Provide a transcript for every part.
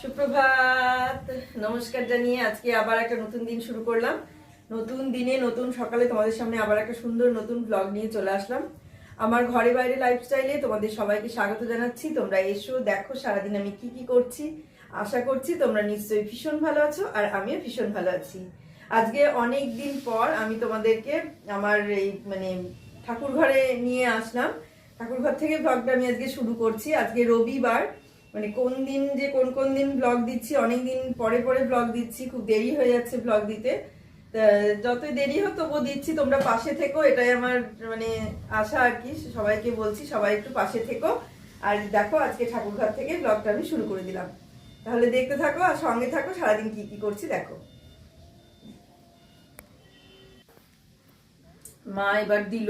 সুপ্রভাত। নমস্কার জানিয়ে আজকে আবার একটা নতুন দিন শুরু করলাম। নতুন দিনে, নতুন সকালে তোমাদের সামনে আবার একটা সুন্দর নতুন ব্লগ নিয়ে চলে আসলাম। আমার ঘরে বাইরে লাইফস্টাইলে তোমাদের সবাইকে স্বাগত জানাচ্ছি। তোমরা এসো, দেখো সারাদিন আমি কি কি করছি। আশা করছি তোমরা নিশ্চয়ই ভীষণ ভালো আছো আর আমিও ভীষণ ভালো আছি। আজকে অনেক দিন পর আমি তোমাদেরকে আমার এই মানে ঠাকুর ঘরে নিয়ে আসলাম। ঠাকুর ঘর থেকে ব্লগটা আমি আজকে শুরু করছি। আজকে রবিবার। মানে কোন দিন যে কোন কোন দিন ব্লগ দিচ্ছি, অনেক দিন পরে পরে ব্লগ দিচ্ছি, খুব দেরি হয়ে যাচ্ছে ব্লগ দিতে। যতই দেরি হোক তবুও দিচ্ছি, তোমরা পাশে থেকো, এটাই আমার মানে আশা আর কি, সবাইকে বলছি, সবাই একটু পাশে থেকো। আর দেখো, আজকে ঠাকুরঘর থেকে ব্লগটা আমি শুরু করে দিলাম। তাহলে দেখতে থাকো আর সঙ্গে থাকো, সারাদিন কি কি করছি দেখো। মা এবার দিল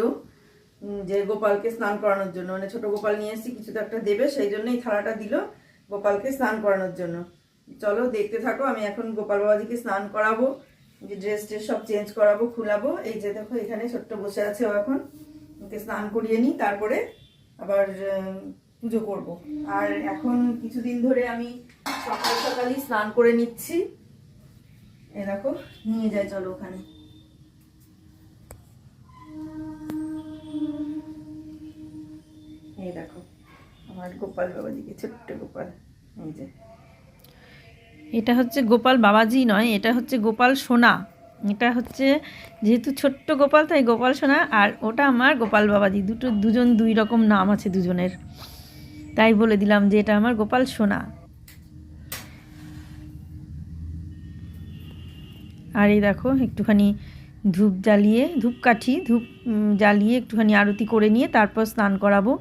যে গোপালকে স্নান করানোর জন্য। মানে ছোট গোপাল নিয়ে এসেছি, কিছু তো একটা দেবে, সেই জন্যই থালাটা দিল। গোপালকে স্নান করানোর জন্য। চলো, দেখতে থাকো, আমি এখন গোপাল বাবাজিকে স্নান করাবো, যে ড্রেস ট্রেস সব চেঞ্জ করাবো, খুলাবো। এই যে দেখো, এখানে ছোট্ট বসে আছে ও এখন। ওকে স্নান করিয়ে নিই, তারপরে আবার পুজো করব। আর এখন কিছুদিন ধরে আমি সকাল সকালই স্নান করে নিচ্ছি। এ দেখো, নিয়ে যাই চলো ওখানে। এই দেখো, আমার গোপাল বাবাজিকে, ছোট্ট গোপাল। এটা হচ্ছে গোপাল বাবাজি নয়, এটা হচ্ছে গোপাল সোনা। এটা হচ্ছে যেহেতু ছোট্ট গোপাল, তাই গোপাল সোনা আর ওটা আমার গোপাল বাবাজি। দুটো, দুজন দুই রকম নাম আছে দুজনের। তাই বলে দিলাম যে এটা আমার গোপাল সোনা। আর এই দেখো, একটুখানি ধূপ জ্বালিয়ে, ধূপকাঠি, ধূপ জ্বালিয়ে একটুখানি আরতি করে নিয়ে তারপর স্নান করাবো।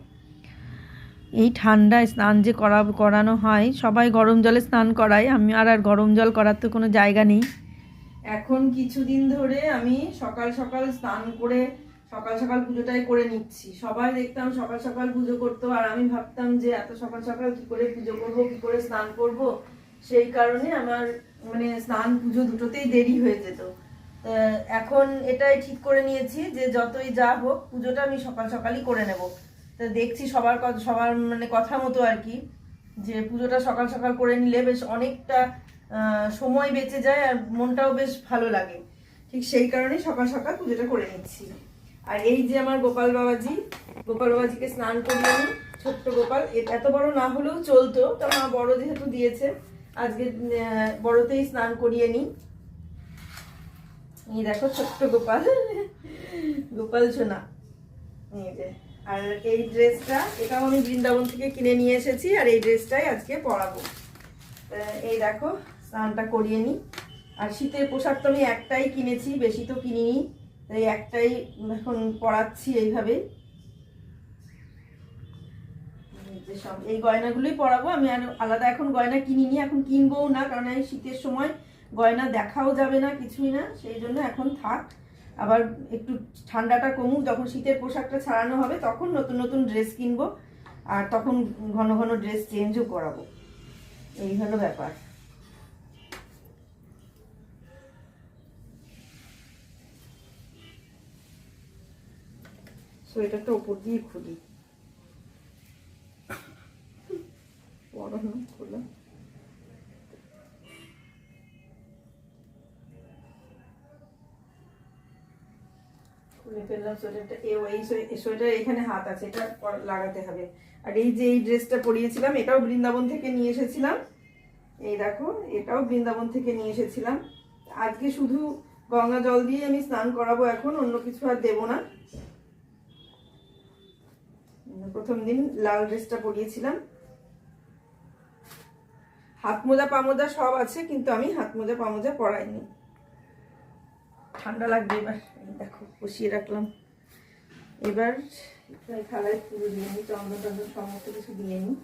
এই ঠান্ডায় স্নান যে করা, করানো হয়, সবাই গরম জলে স্নান করায়। আমি আর আর গরম জল করার তো কোনো জায়গা নেই। এখন কিছুদিন ধরে আমি সকাল সকাল স্নান করে, সকাল সকাল পুজোটাই করে নিচ্ছি। সবাই দেখতাম সকাল সকাল পুজো করতো, আর আমি ভাবতাম যে এত সকাল সকাল কি করে পুজো করব, কি করে স্নান করব? সেই কারণে আমার মানে স্নান, পুজো দুটোতেই দেরি হয়ে যেত। এখন এটাই ঠিক করে নিয়েছি যে যতই যা হোক, পুজোটা আমি সকাল, সকালই করে নেব। তা দেখছি সবার সবার মানে কথা মতো আর কি, যে পুজোটা সকাল সকাল করে নিলে বেশ অনেকটা সময় বেঁচে যায় আর মনটাও বেশ ভালো লাগে। ঠিক সেই কারণেই সকাল সকাল পুজোটা করে নিচ্ছি। আর এই যে আমার গোপাল বাবাজি, গোপাল বাবাজিকে স্নান করিয়ে আমি ছোট্ট গোপাল এত বড় না হলেও চলতো, তা মা বড় যেহেতু দিয়েছে, আজকে বড়তেই স্নান করিয়ে নিই। দেখো ছোট্ট গোপাল গোপাল সোনা, এই যে। আর এই ড্রেসটা, এটাও আমি বৃন্দাবন থেকে কিনে নিয়ে এসেছি, আর এই ড্রেসটাই আজকে পরাবো। এই দেখো, স্নানটা করিয়ে নিই। আর শীতের পোশাক তো আমি একটাই কিনেছি, বেশি তো কিনিনি, তাই একটাই এখন পরাচ্ছি এইভাবে। সব, এই গয়নাগুলোই পরাবো। আমি আর আলাদা এখন গয়না কিনিনি, এখন কিনবও না, কারণ এই শীতের সময় গয়না দেখাও যাবে না, কিছুই না, সেই জন্য এখন থাক। আবার একটু ঠান্ডাটা কমুক, যখন শীতের পোশাকটা ছাড়ানো হবে, তখন নতুন নতুন ড্রেস কিনবো, আর তখন ঘন ঘন ড্রেস চেঞ্জও করাবো। এই হলো ব্যাপার। সোয়েটারটা উপর দিয়ে খুলি। বড় খুলে। ফেললাম সোয়েটারটা এই সোয়ে- এই সোয়েটার এখানে হাত আছে, এটা লাগাতে হবে। আর এই যে এই ড্রেসটা পরিয়েছিলাম, এটাও বৃন্দাবন থেকে নিয়ে এসেছিলাম। এই দেখো, এটাও বৃন্দাবন থেকে নিয়ে এসেছিলাম। আজকে শুধু গঙ্গা জল দিয়ে আমি স্নান করাবো এখন, অন্য কিছু আর দেবো না। প্রথম দিন লাল ড্রেসটা পরিয়েছিলাম। হাত মোজা, পা মোজা সব আছে, কিন্তু আমি হাত মোজা, পা মোজা পরাইনি। ঠান্ডা লাগবে এবার। দেখো, বসিয়ে রাখলাম। এবার থালায় পুরো দিয়ে নিই চন্দন টন্দন সমস্ত কিছু দিয়ে নিই।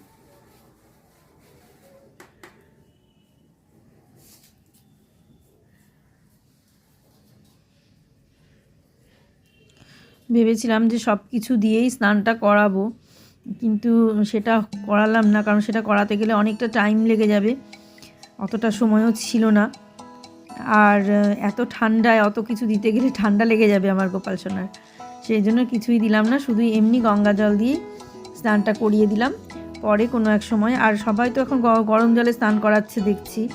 ভেবেছিলাম যে সব কিছু দিয়েই স্নানটা করাবো, কিন্তু সেটা করালাম না, কারণ সেটা করাতে গেলে অনেকটা টাইম লেগে যাবে। অতটা সময়ও ছিল না। আর এত ঠান্ডায়, অত কিছু দিতে গেলে ঠান্ডা লেগে যাবে আমার গোপাল সোনার। সেই জন্য কিছুই দিলাম না শুধু এমনি গঙ্গা জল দিয়ে স্নানটা করিয়ে দিলাম। পরে কোনো এক সময়, আর সবাই তো এখন গরম জলে স্নান করাচ্ছে দেখছি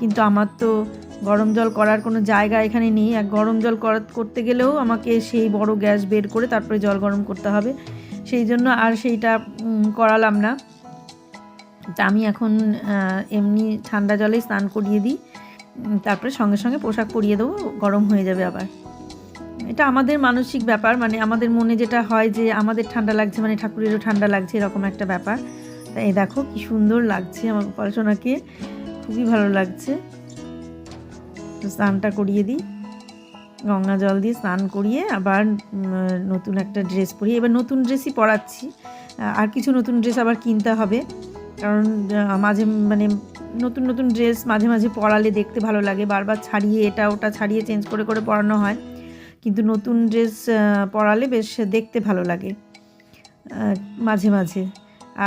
কিন্তু আমার তো গরম জল করার কোনো জায়গা এখানে নেই। আর গরম জল করা- করতে গেলেও আমাকে সেই বড় গ্যাস বের করে তারপরে জল গরম করতে হবে। সেই জন্য আর সেইটা করালাম না। তা আমি এখন এমনি ঠান্ডা জলেই স্নান করিয়ে দিই। তারপরে সঙ্গে সঙ্গে পোশাক পরিয়ে দেবো, গরম হয়ে যাবে আবার। এটা আমাদের মানসিক ব্যাপার মানে আমাদের মনে যেটা হয় যে আমাদের ঠান্ডা লাগছে মানে ঠাকুরেরও ঠান্ডা লাগছে, এরকম একটা ব্যাপার। তাই এই দেখো কি সুন্দর লাগছে আমার পড়াশোনাকে, খুবই ভালো লাগছে। স্নানটা করিয়ে দিই, গঙ্গা জল দিয়ে স্নান করিয়ে আবার নতুন একটা ড্রেস পরিয়ে, এবার নতুন ড্রেসই পরাচ্ছি। আর কিছু নতুন ড্রেস আবার কিনতে হবে, কারণ মাঝে মানে নতুন নতুন ড্রেস মাঝে মাঝে পরালে দেখতে ভালো লাগে। বারবার ছাড়িয়ে এটা ওটা ছাড়িয়ে চেঞ্জ করে করে পরানো হয়। কিন্তু নতুন ড্রেস পরালে বেশ দেখতে ভালো লাগে মাঝে মাঝে।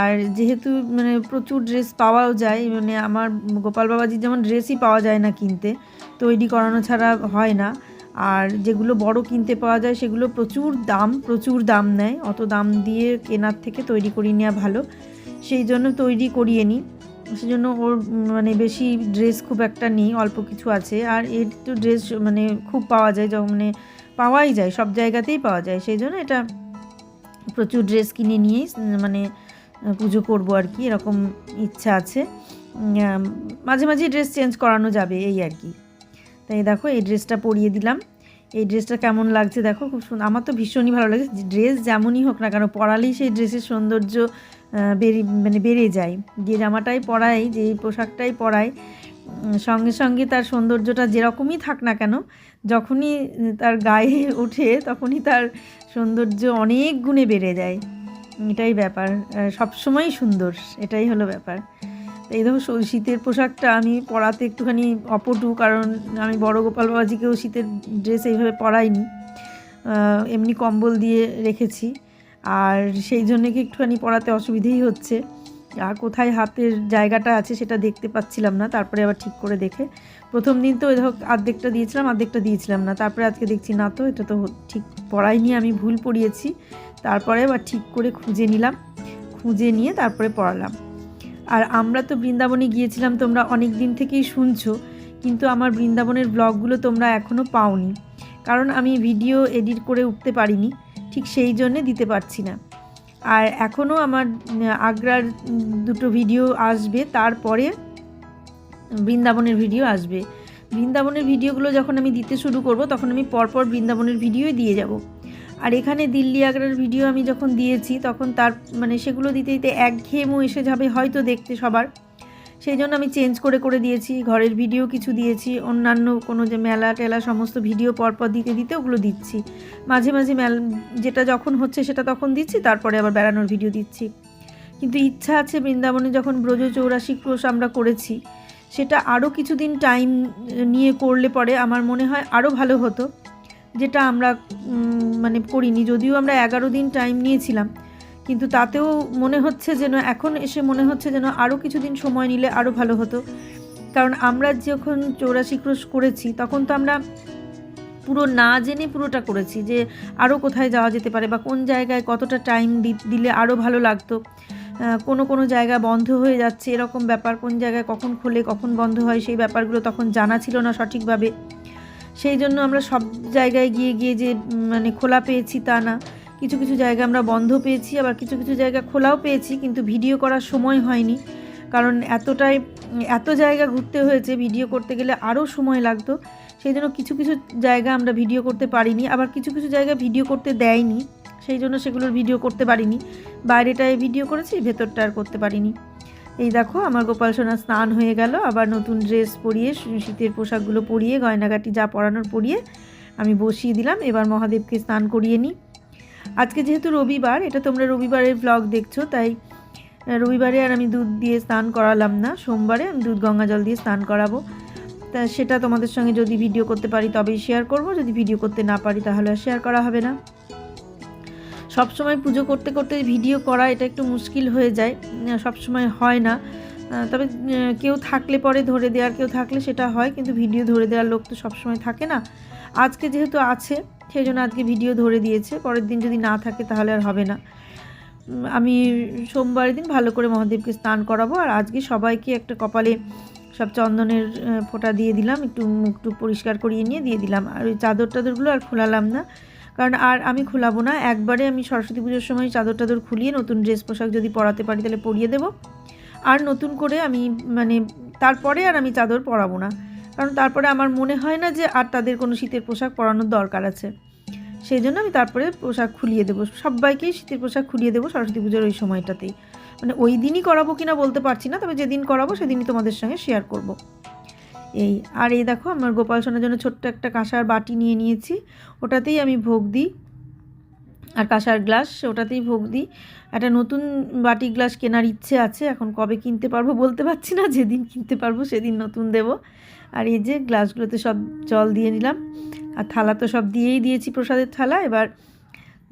আর যেহেতু মানে প্রচুর ড্রেস পাওয়াও যায় মানে আমার গোপাল বাবাজির যেমন ড্রেসই পাওয়া যায় না কিনতে, তৈরি করানো ছাড়া হয় না। আর যেগুলো বড় কিনতে পাওয়া যায়, সেগুলো প্রচুর দাম প্রচুর দাম নেয়। অত দাম দিয়ে কেনার থেকে তৈরি করিয়ে নেওয়া ভালো। সেই জন্য তৈরি করিয়ে নিই। সেই জন্য ওর মানে বেশি ড্রেস খুব একটা নেই, অল্প কিছু আছে। আর এর তো ড্রেস মানে খুব পাওয়া যায়, যখন মানে পাওয়াই যায়, সব জায়গাতেই পাওয়া যায়। সেই জন্য এটা প্রচুর ড্রেস কিনে নিয়েই মানে পুজো করব আর কি, এরকম ইচ্ছা আছে। মাঝে মাঝে ড্রেস চেঞ্জ করানো যাবে, এই আর কি। তাই দেখো, এই ড্রেসটা পরিয়ে দিলাম। এই ড্রেসটা কেমন লাগছে দেখো, খুব সুন্দর আমার তো ভীষণই ভালো লাগে ড্রেস যেমনই হোক না কেন, পরালেই সেই ড্রেসের সৌন্দর্য বেড়ে মানে বেড়ে যায়। যে জামাটাই পরাই যে পোশাকটাই পরাই সঙ্গে সঙ্গে তার সৌন্দর্যটা যেরকমই থাক না কেন, যখনই তার গায়ে ওঠে তখনই তার সৌন্দর্য অনেক গুণে বেড়ে যায়। এটাই ব্যাপার সবসময়ই সুন্দর, এটাই হলো ব্যাপার। এই ধরো শীতের পোশাকটা আমি পরাতে একটুখানি অপটু, কারণ আমি বড় গোপাল বাবাজিকেও শীতের ড্রেস এইভাবে পরাইনি। এমনি কম্বল দিয়ে রেখেছি। আর সেই জন্য কি একটুখানি পরাতে অসুবিধেই হচ্ছে। আর কোথায় হাতের জায়গাটা আছে সেটা দেখতে পাচ্ছিলাম না, তারপরে আবার ঠিক করে দেখে। প্রথম দিন তো দেখো আর্ধেকটা দিয়েছিলাম আর্ধেকটা দিয়েছিলাম না। তারপরে আজকে দেখছি না তো, এটা তো ঠিক পড়াইনি আমি ভুল পড়িয়েছি তারপরে আবার ঠিক করে খুঁজে নিলাম। খুঁজে নিয়ে তারপরে পড়ালাম আর আমরা তো বৃন্দাবনে গিয়েছিলাম, তোমরা অনেক দিন থেকেই শুনছো, কিন্তু আমার বৃন্দাবনের ব্লগগুলো তোমরা এখনও পাওনি। কারণ আমি ভিডিও এডিট করে উঠতে পারিনি, ঠিক সেই জন্যে দিতে পারছি না। আর এখনও আমার আগ্রার দুটো ভিডিও আসবে, তারপরে বৃন্দাবনের ভিডিও আসবে। বৃন্দাবনের ভিডিওগুলো যখন আমি দিতে শুরু করব, তখন আমি পরপর বৃন্দাবনের ভিডিওই দিয়ে যাব। আর এখানে দিল্লি আগ্রার ভিডিও আমি যখন দিয়েছি, তখন তার মানে সেগুলো দিতে দিতে একঘেয়েমো এসে যাবে হয়তো দেখতে সবার। সেই জন্য আমি চেঞ্জ করে করে দিয়েছি, ঘরের ভিডিও কিছু দিয়েছি, অন্যান্য কোনো যে মেলা টেলা সমস্ত ভিডিও পরপর দিতে দিতে ওগুলো দিচ্ছি। মাঝে মাঝে মেল, যেটা যখন হচ্ছে সেটা তখন দিচ্ছি, তারপরে আবার বেড়ানোর ভিডিও দিচ্ছি। কিন্তু ইচ্ছা আছে বৃন্দাবনে যখন ব্রজ চৌরাশি ক্রোশ আমরা করেছি, সেটা আরও কিছুদিন টাইম নিয়ে করলে পরে আমার মনে হয় আরও ভালো হতো। যেটা আমরা মানে করিনি, যদিও আমরা এগারো দিন টাইম নিয়েছিলাম। কিন্তু তাতেও মনে হচ্ছে যেন, এখন এসে মনে হচ্ছে যেন আরও কিছুদিন সময় নিলে আরও ভালো হতো। কারণ আমরা যখন চৌরাশি ক্রোশ করেছি, তখন তো আমরা পুরো না জেনে পুরোটা করেছি যে আরও কোথায় যাওয়া যেতে পারে বা কোন জায়গায় কতটা টাইম দিলে আরও ভালো লাগতো। কোনো কোনো জায়গা বন্ধ হয়ে যাচ্ছে, এরকম ব্যাপার, কোন জায়গায় কখন খোলে, কখন বন্ধ হয়, সেই ব্যাপারগুলো তখন জানা ছিল না সঠিকভাবে। সেই জন্য আমরা সব জায়গায় গিয়ে গিয়ে যে মানে খোলা পেয়েছি তা না। কিছু কিছু জায়গা আমরা বন্ধ পেয়েছি, আবার কিছু কিছু জায়গা খোলাও পেয়েছি, কিন্তু ভিডিও করার সময় হয়নি। কারণ এতটাই, এত জায়গা ঘুরতে হয়েছে ভিডিও করতে গেলে আরও সময় লাগতো। সেই জন্য কিছু কিছু জায়গা আমরা ভিডিও করতে পারিনি, আবার কিছু কিছু জায়গা ভিডিও করতে দেয়নি। সেই জন্য সেগুলোর ভিডিও করতে পারিনি। বাইরেটায় ভিডিও করেছি, ভেতরটা আর করতে পারিনি। এই দেখো, আমার গোপাল সোনা স্নান হয়ে গেল, আবার নতুন ড্রেস পরিয়ে শীতের পোশাকগুলো পরিয়ে, গয়নাগাটি যা পরানোর পরিয়ে আমি বসিয়ে দিলাম। এবার মহাদেবকে স্নান করিয়ে নিই। আজকে যেহেতু রবিবার, এটা তোমরা রবিবারের ব্লগ দেখছ, তাই রবিবারে আর আমি দুধ দিয়ে স্নান করালাম না। সোমবারে আমি দুধ গঙ্গা জল দিয়ে স্নান করাবো। তা সেটা তোমাদের সঙ্গে যদি ভিডিও করতে পারি, তবেই শেয়ার করব। যদি ভিডিও করতে না পারি, তাহলে আর শেয়ার করা হবে না। সব সময় পুজো করতে করতে ভিডিও করা এটা একটু মুশকিল হয়ে যায় সব সময় হয় না। তবে কেউ থাকলে পরে ধরে দেওয়ার, কেউ থাকলে সেটা হয়, কিন্তু ভিডিও ধরে দেওয়ার লোক তো সব সময় থাকে না। আজকে যেহেতু আছে, সেই জন্য আজকে ভিডিও ধরে দিয়েছে, পরের দিন যদি না থাকে তাহলে আর হবে না। আমি সোমবার দিন ভালো করে মহাদেবকে স্নান করাবো, আর আজকে সবাইকে একটা কপালে সব চন্দনের ফোঁটা দিয়ে দিলাম, একটু মুখ টুক পরিষ্কার করিয়ে নিয়ে দিয়ে দিলাম। আর ওই চাদর টাদরগুলো আর খোলালাম না। কারণ আর আমি খোলাবো না। একবারে আমি সরস্বতী পুজোর সময় চাদর টাদর খুলিয়ে নতুন ড্রেস পোশাক যদি পরাতে পারি তাহলে পরিয়ে দেবো। আর নতুন করে আমি মানে তারপরে আর আমি চাদর পরাবো না। কারণ তারপরে আমার মনে হয় না যে আর তাদের কোনো শীতের পোশাক পরানোর দরকার আছে। সেই জন্য আমি তারপরে পোশাক খুলিয়ে দেবো। সবাইকেই শীতের পোশাক খুলিয়ে দেবো সরস্বতী পুজোর ওই সময়টাতেই। মানে ওই দিনই করাবো কিনা বলতে পারছি না, তবে যেদিন করাবো সেদিনই তোমাদের সঙ্গে শেয়ার করব। এই, আর এই দেখো, আমার গোপাল সোনার জন্য ছোট্ট একটা কাঁসার বাটি নিয়ে নিয়েছি। ওটাতেই আমি ভোগ দিই। আর কাঁসার গ্লাস, ওটাতেই ভোগ দিই। একটা নতুন বাটি গ্লাস কেনার ইচ্ছে আছে, এখন কবে কিনতে পারব বলতে পারছি না, যেদিন কিনতে পারব সেদিন নতুন দেব। আর এই যে গ্লাসগুলোতে সব জল দিয়ে নিলাম। আর থালা তো সব দিয়েই দিয়েছি প্রসাদের থালা, এবার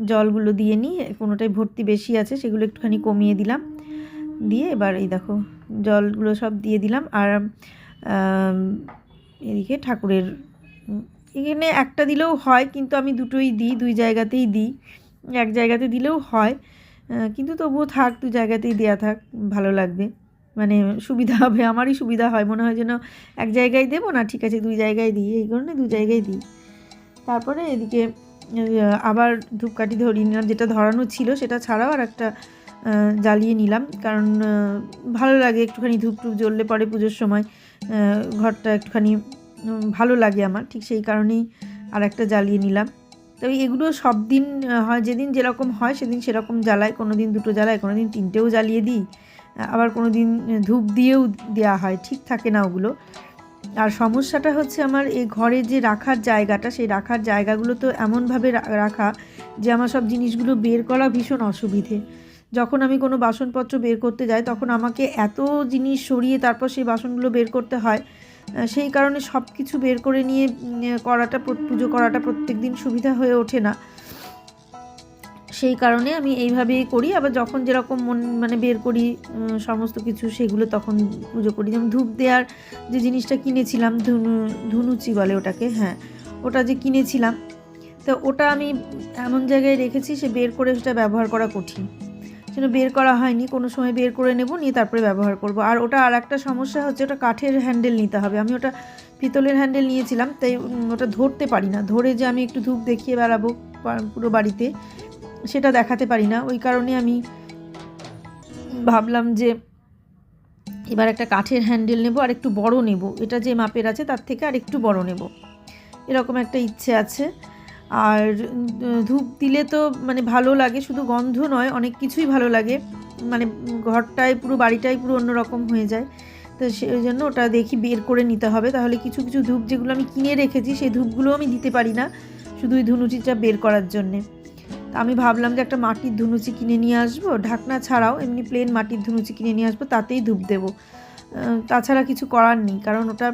জলগুলো দিয়ে নিই। কোনোটাই ভর্তি বেশি আছে, সেগুলো একটুখানি কমিয়ে দিলাম। দিয়ে এবার এই দেখো, জলগুলো সব দিয়ে দিলাম। আর এদিকে ঠাকুরের, এখানে একটা দিলেও হয়, কিন্তু আমি দুটোই দিই, দুই জায়গাতেই দিই। এক জায়গাতে দিলেও হয় কিন্তু তবুও থাক, দু জায়গাতেই দেওয়া থাক, ভালো লাগবে। মানে সুবিধা হবে, আমারই সুবিধা হয়, মনে হয় যেন এক জায়গায় দেবো না, ঠিক আছে, দুই জায়গায় দিই, এই কারণে দু জায়গায় দিই। তারপরে এদিকে আবার ধূপকাঠি ধরিয়ে নিলাম, যেটা ধরানো ছিল, সেটা ছাড়াও আর একটা জ্বালিয়ে নিলাম, কারণ ভালো লাগে একটুখানি ধূপ টুপ জ্বললে পরে পুজোর সময় ঘরটা একটুখানি ভালো লাগে আমার, ঠিক সেই কারণেই আর একটা জ্বালিয়ে নিলাম। তবে এগুলো সব দিন হয় যেদিন যেরকম হয় সেদিন সেরকম জ্বালাই কোনো দিন দুটো জ্বালাই কোনো দিন তিনটেও জ্বালিয়ে দিই, আবার কোনো দিন ধূপ দিয়েও দেওয়া হয়, ঠিক থাকে না ওগুলো। আর সমস্যাটা হচ্ছে আমার এই ঘরে যে রাখার জায়গাটা, সেই রাখার জায়গাগুলো তো এমনভাবে রাখা যে আমার সব জিনিসগুলো বের করা ভীষণ অসুবিধে। যখন আমি কোনো বাসনপত্র বের করতে যাই, তখন আমাকে এত জিনিস সরিয়ে তারপর সেই বাসনগুলো বের করতে হয়। সেই কারণে সব কিছু বের করে নিয়ে করাটা পুজো করাটা প্রত্যেক দিন সুবিধা হয়ে ওঠে না। সেই কারণে আমি এইভাবেই করি। আবার যখন যেরকম মন মানে বের করি সমস্ত কিছু, সেগুলো তখন পুজো করি। যেমন ধূপ দেওয়ার যে জিনিসটা কিনেছিলাম, ধুনু, ধুনুচি বলে ওটাকে হ্যাঁ ওটা যে কিনেছিলাম, তো ওটা আমি এমন জায়গায় রেখেছি, সে বের করে সেটা ব্যবহার করা কঠিন। সেটা বের করা হয়নি, কোনো সময় বের করে নেব, নিয়ে তারপরে ব্যবহার করব। আর ওটা আর একটা সমস্যা হচ্ছে, ওটা কাঠের হ্যান্ডেল নিতে হবে। আমি ওটা পিতলের হ্যান্ডেল নিয়েছিলাম, তাই ওটা ধরতে পারি না। ধরে যে আমি একটু ধূপ দেখিয়ে বেড়াবো পুরো বাড়িতে, সেটা দেখাতে পারি না। ওই কারণে আমি ভাবলাম যে এবার একটা কাঠের হ্যান্ডেল নেব, আর একটু বড় নেব। এটা যে মাপের আছে, তার থেকে আর একটু বড় নেব। এরকম একটা ইচ্ছে আছে। আর ধূপ দিলে তো মানে ভালো লাগে, শুধু গন্ধ নয়, অনেক কিছুই ভালো লাগে। মানে ঘরটায় পুরো, বাড়িটাই পুরো অন্যরকম হয়ে যায়। তো সেই জন্য ওটা দেখি বের করে নিতে হবে। তাহলে কিছু কিছু ধূপ যেগুলো আমি কিনে রেখেছি, সেই ধূপগুলো আমি দিতে পারি না, শুধু ওই ধুনুচিটা বের করার জন্যে। তা আমি ভাবলাম যে একটা মাটির ধুনুচি কিনে নিয়ে আসব। ঢাকনা ছাড়াও এমনি প্লেন মাটির ধুনুচি কিনে নিয়ে আসব, তাতেই ধূপ দেবো। তাছাড়া কিছু করার নেই, কারণ ওটা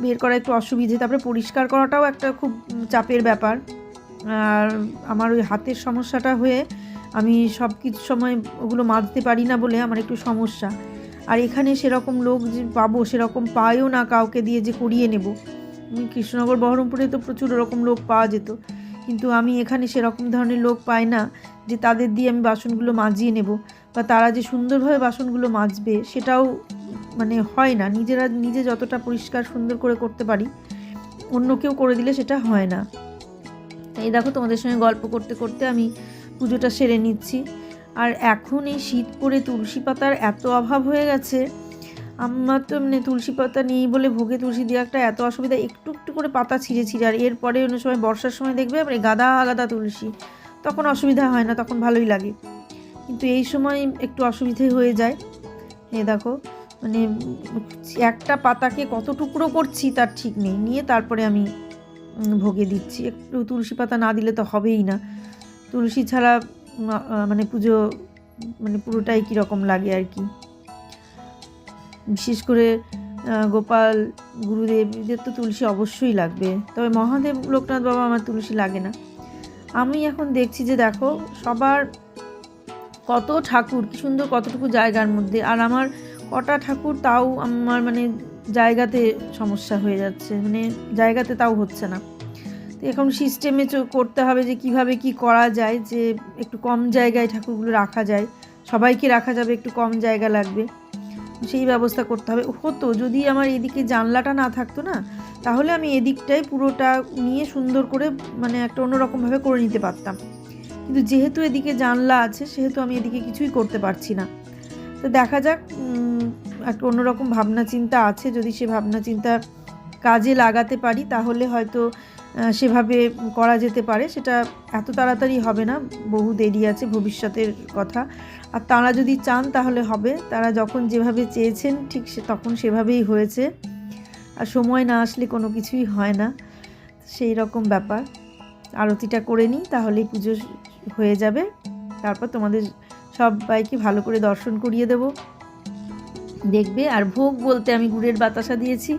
বের করা একটু অসুবিধে, তারপরে পরিষ্কার করাটাও একটা খুব চাপের ব্যাপার। আর আমার ওই হাতের সমস্যাটা হয়ে আমি সব কিছু সময় ওগুলো মাজতে পারি না বলে আমার একটু সমস্যা। আর এখানে সেরকম লোক যে পাবো, সেরকম পাইও না কাউকে দিয়ে যে করিয়ে নেব। কৃষ্ণনগর, বহরমপুরে তো প্রচুর ওরকম লোক পাওয়া যেত। কিন্তু আমি এখানে সেরকম ধরনের লোক পাই না যে তাদের দিয়ে আমি বাসনগুলো মাজিয়ে নেব। বা তারা যে সুন্দরভাবে বাসনগুলো মাজবে, সেটাও মানে হয় না। নিজেরা নিজে যতটা পরিষ্কার সুন্দর করে করতে পারি অন্য কেউ করে দিলে সেটা হয় না। এই দেখো তোমাদের সঙ্গে গল্প করতে করতে আমি পুজোটা সেরে নিচ্ছি। আর এখন এই শীত পড়ে তুলসী পাতার এত অভাব হয়ে গেছে, আমার তো মানে তুলসী পাতা নেই বলে ভোগে তুলসী দিয়ে একটা এত অসুবিধা, একটু একটু করে পাতা ছিঁড়ে ছিঁড়ে, আর এরপরে অন্য সময় বর্ষার সময় দেখবে মানে গাদা গাদা তুলসী। তখন অসুবিধা হয় না, তখন ভালোই লাগে। কিন্তু এই সময় একটু অসুবিধে হয়ে যায়। এ দেখো মানে একটা পাতাকে কত টুকরো করছি তার ঠিক নেই। নিয়ে তারপরে আমি ভোগে দিচ্ছি। একটু তুলসী পাতা না দিলে তো হবেই না। তুলসী ছাড়া মানে পুজো মানে পুরোটাই কীরকম লাগে আর কি। বিশেষ করে গোপাল, গুরুদেব, এদের তো তুলসী অবশ্যই লাগবে। তবে মহাদেব, লোকনাথ বাবা আমার তুলসী লাগে না। আমি এখন দেখছি যে দেখো, সবার কত ঠাকুর, কি সুন্দর কতটুকু জায়গার মধ্যে। আর আমার কটা ঠাকুর তাও আমার মানে জায়গাতে সমস্যা হয়ে যাচ্ছে মানে জায়গাতে তাও হচ্ছে না। তো এখন সিস্টেমে করতে হবে যে কীভাবে কি করা যায়, যে একটু কম জায়গায় ঠাকুরগুলো রাখা যায়, সবাইকে রাখা যাবে, একটু কম জায়গা লাগবে। সেই ব্যবস্থা করতে হবে। হতো, যদি আমার এদিকে জানলাটা না থাকতো না, তাহলে আমি এদিকটাই পুরোটা নিয়ে সুন্দর করে মানে একটা অন্যরকমভাবে করে নিতে পারতাম। কিন্তু যেহেতু এদিকে জানলা আছে, সেহেতু আমি এদিকে কিছুই করতে পারছি না। তো দেখা যাক একটা অন্যরকম ভাবনা চিন্তা আছে, যদি সে ভাবনা চিন্তা কাজে লাগাতে পারি, তাহলে হয়তো সেভাবে করা যেতে পারে। সেটা এত তাড়াতাড়ি হবে না, বহু দেরি আছে ভবিষ্যতের কথা। আর তারা যদি চান, তাহলে হবে। তারা যখন যেভাবে চেয়েছেন, ঠিক সে, তখন সেভাবেই হয়েছে। আর সময় না আসলে কোনো কিছুই হয় না। সেই রকম ব্যাপার। আরতিটা করে নিই, তাহলেই পুজো হয়ে যাবে। তারপর তোমাদের সবাইকে ভালো করে দর্শন করিয়ে দেব। দেখবে, আর ভোগ বলতে আমি গুড়ের বাতাসা দিয়েছি।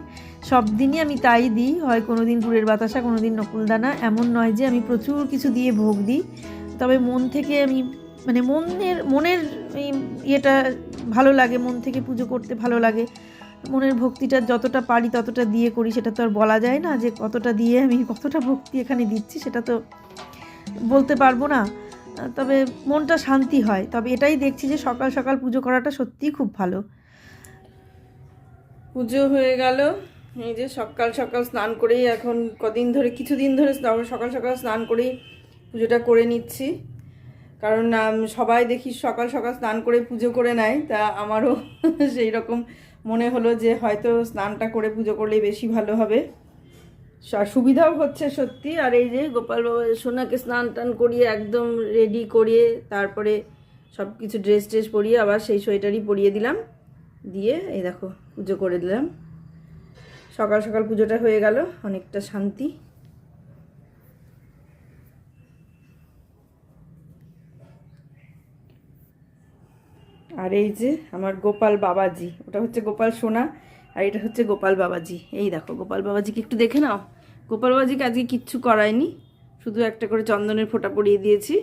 সব দিনই আমি তাই দিই, হয় কোনো দিন গুড়ের বাতাসা কোনো দিন নকুলদানা। এমন নয় যে আমি প্রচুর কিছু দিয়ে ভোগ দিই। তবে মন থেকে আমি মানে মনের মনের ইয়েটা ভালো লাগে, মন থেকে পুজো করতে ভালো লাগে। মনের ভক্তিটা যতটা পারি ততটা দিয়ে করি, সেটা তো আর বলা যায় না যে কতটা দিয়ে আমি কতটা ভক্তি এখানে দিচ্ছি, সেটা তো বলতে পারব না। তবে মনটা শান্তি হয়। তবে এটাই দেখছি যে সকাল সকাল পুজো করাটা সত্যিই খুব ভালো। পুজো হয়ে গেল। এই যে সকাল সকাল স্নান করেই এখন কদিন ধরে, কিছুদিন ধরে সকাল সকাল স্নান করেই পুজোটা করে নিচ্ছি। কারণ সবাই দেখি সকাল সকাল স্নান করে পুজো করে নেয়। তা আমারও সেই রকম মনে হলো যে হয়তো স্নানটা করে পুজো করলেই বেশি ভালো হবে। সুবিধাও হচ্ছে সত্যি। আর এই যে গোপাল বাবা, সোনাকে স্নান টান করিয়ে একদম রেডি করিয়ে তারপরে সব কিছু ড্রেস ট্রেস পরিয়ে আবার সেই সোয়েটারই পরিয়ে দিলাম। দিয়ে এই দেখো, পুজো করে দিলাম। সকাল সকাল পুজোটা হয়ে গেল, অনেকটা শান্তি। আর এই যে আমার গোপাল বাবাজি, ওটা হচ্ছে গোপাল সোনা। আর এটা হচ্ছে গোপাল বাবাজি। এই দেখো, গোপাল বাবাজিকে একটু দেখে নাও। গোপাল বাবাজিকে আজকে কিচ্ছু করায়নি। শুধু একটা করে চন্দনের ফোঁটা পরিয়ে দিয়েছি।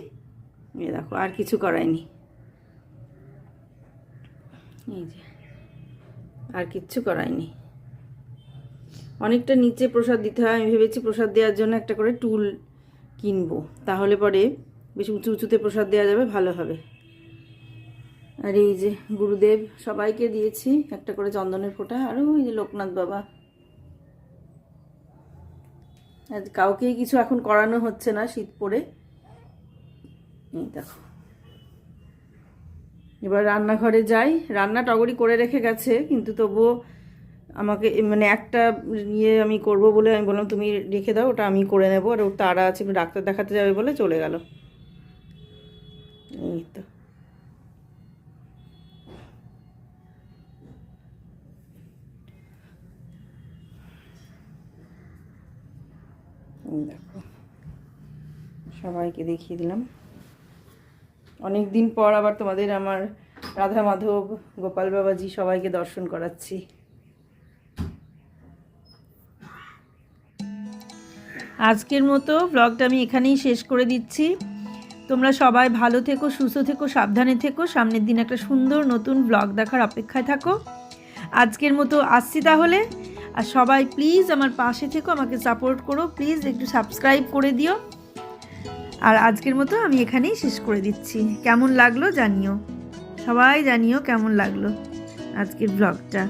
এই দেখো, আর কিছু করায়নি। এই যে, আর কিচ্ছু করায়নি। অনেকটা নিচে প্রসাদ দিতে হয়। আমি ভেবেছি প্রসাদ দেওয়ার জন্য একটা করে টুল কিনবো। তাহলে পরে বেশি উঁচু উঁচুতে প্রসাদ দেওয়া যাবে, ভালো হবে। আর এই যে গুরুদেব সবাইকে দিয়েছি, একটা করে চন্দনের ফোঁটা, আর ওই যে লোকনাথ বাবা। আর কাউকেই কিছু এখন করানো হচ্ছে না শীত পড়ে। এই দেখো। এবার রান্নাঘরে যাই। রান্না টগরি করে রেখে গেছে, কিন্তু তবুও আমাকে মানে একটা ইয়ে আমি করব বলে আমি বললাম, তুমি রেখে দাও, ওটা আমি করে নেব। আর ওর তারা আছে ডাক্তার দেখাতে যাবে বলে চলে গেল। এই তো। দেখো। সবাইকে দেখিয়ে দিলাম। অনেক দিন পর আবার তোমাদের আমার রাধা মাধব, গোপাল বাবাজি সবাইকে দর্শন করাচ্ছি। আজকের মতো ব্লগটা আমি এখানেই শেষ করে দিচ্ছি। তোমরা সবাই ভালো থেকো, সুস্থ থেকো, সাবধানে থেকো। সামনের দিন একটা সুন্দর নতুন ব্লগ দেখার অপেক্ষায় থাকো। আজকের মতো আসছি তাহলে। আর সবাই প্লিজ আমার পাশে থেকো, আমাকে সাপোর্ট করো প্লিজ একটু সাবস্ক্রাইব করে দিও। আর আজকের মতো আমি এখানেই শেষ করে দিচ্ছি। কেমন লাগল জানিও। সবাই জানিও কেমন লাগল আজকের ব্লগটা